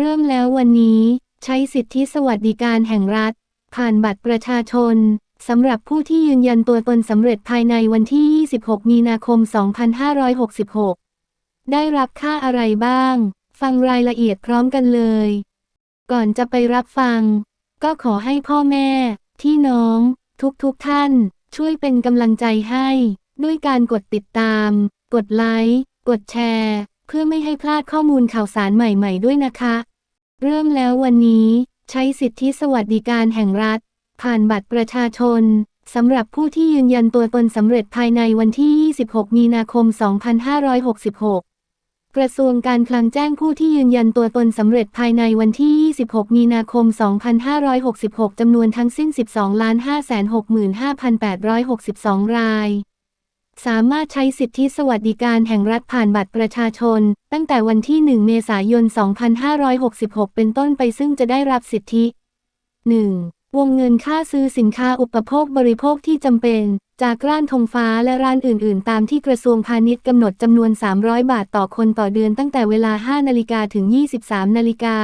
เริ่มแล้ววันนี้ใช้สิทธิสวัสดิการแห่งรัฐ ผ่านบัตรประชาชนสำหรับผู้ที่ยืนยันตัวตนสำเร็จภายในวันที่ 26 มีนาคม 2566 ได้รับค่าอะไรบ้าง ฟังรายละเอียดพร้อมกันเลย ก่อนจะไปรับฟัง ก็ขอให้พ่อแม่ ที่น้อง ทุกๆทท่าน ช่วยเป็นกำลังใจให้ ด้วยการกดติดตาม กดไลค์ กดแชร์ เพื่อไม่ให้พลาดข้อมูลข่าวสารใหม่ ๆ ด้วยนะคะ เริ่มแล้ววันนี้ใช้สิทธิสวัสดิการแห่งรัฐ ผ่านบัตรประชาชนสำหรับผู้ที่ยืนยันตัวตนสำเร็จภายในวันที่ 26 มีนาคม 2566 กระทรวงการคลังแจ้งผู้ที่ยืนยันตัวตนสำเร็จภายในวันที่ 26 มีนาคม 2566 จำนวนทั้งสิ้น 12,565,862 ราย สามารถใช้สิทธิสวัสดิการแห่งรัฐผ่านบัตรประชาชน ตั้งแต่วันที่ 1 เมษายน 2566 เป็นต้นไปซึ่งจะได้รับสิทธิ 1. วงเงินค่าซื้อสินค้าอุปโภคบริโภคที่จำเป็น จากร้านธงฟ้าและร้านอื่น ๆ ตามที่กระทรวงพาณิชย์กำหนดจำนวน 300 บาทต่อคนต่อเดือนตั้งแต่เวลา 5 นาฬิกาถึง 23 นาฬิกา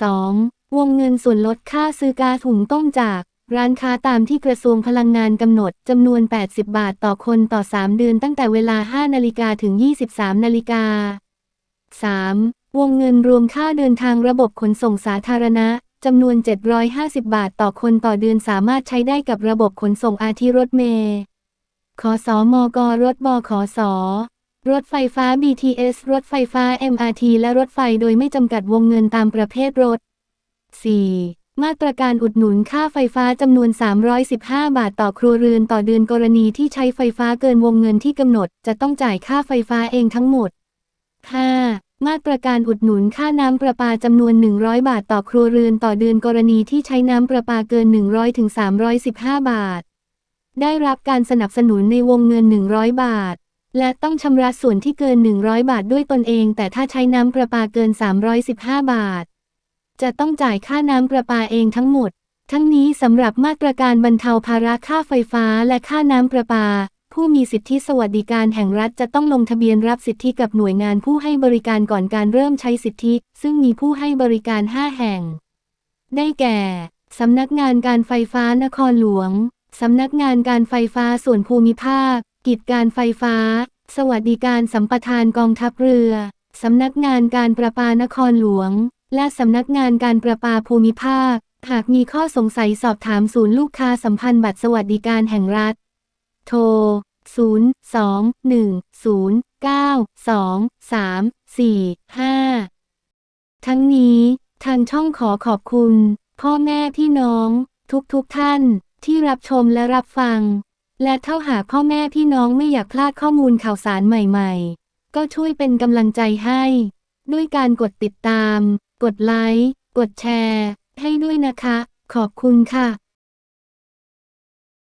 2. วงเงินส่วนลดค่าซื้อกาถุงต้มจาก ร้านค้าตามที่กระทรวงพลังงานกำหนดจำนวน 80 บาทต่อคนต่อ 3 เดือนตั้งแต่เวลา 5 นาฬิกาถึง 23 นาฬิกา 3. วงเงินรวมค่าเดินทางระบบขนส่งสาธารณะจำนวน 750 บาทต่อคนต่อเดือนสามารถใช้ได้กับระบบขนส่งอาทิรถเมล์ขอสอมกรถบขอสอรถไฟฟ้า BTS รถไฟฟ้า MRT และรถไฟโดยไม่จำกัดวงเงินตามประเภทรถ 4. มาตรการอุดหนุนค่าไฟฟ้าจำนวน 315 บาทต่อครัวเรือนต่อเดือนกรณีที่ใช้ไฟฟ้าเกินวงเงินที่กำหนด จะต้องจ่ายค่าไฟฟ้าเองทั้งหมด 5. มาตรการอุดหนุนค่าน้ำประปาจำนวน 100 บาทต่อครัวเรือนต่อเดือนกรณีที่ใช้น้ำประปาเกิน 100ถึง315 บาท ได้รับการสนับสนุนในวงเงิน 100 บาท และต้องชำระส่วนที่เกิน 100 บาทด้วยตนเอง แต่ถ้าใช้น้ำประปาเกิน 315 บาท จะต้องจ่ายค่าน้ำประปาเองทั้งหมด ทั้งนี้สำหรับมาตรการบรรเทาภาระค่าไฟฟ้าและค่าน้ำประปา ผู้มีสิทธิสวัสดิการแห่งรัฐจะต้องลงทะเบียนรับสิทธิกับหน่วยงานผู้ให้บริการก่อนการเริ่มใช้สิทธิ ซึ่งมีผู้ให้บริการ 5 แห่ง ได้แก่ สำนักงานการไฟฟ้านครหลวง สำนักงานการไฟฟ้าส่วนภูมิภาค กิจการไฟฟ้า สวัสดิการสัมปทานกองทัพเรือ สำนักงานการประปานครหลวง และสำนักงานการประปาภูมิภาค หากมีข้อสงสัยสอบถามศูนย์ลูกค้าสัมพันธ์บัตรสวัสดิการแห่งรัฐ โทร 0 2 1 0 9 2 3 4 5 ทั้งนี้ทางช่องขอขอบคุณ พ่อแม่พี่น้อง ทุกๆทท่านที่รับชมและรับฟัง และเท่าหากพ่อแม่พี่น้องไม่อยากพลาดข้อมูลข่าวสารใหม่ๆ ก็ช่วยเป็นกำลังใจให้ ด้วยการกดติดตาม กดไลค์ กดแชร์ ให้ด้วยนะคะ ขอบคุณค่ะ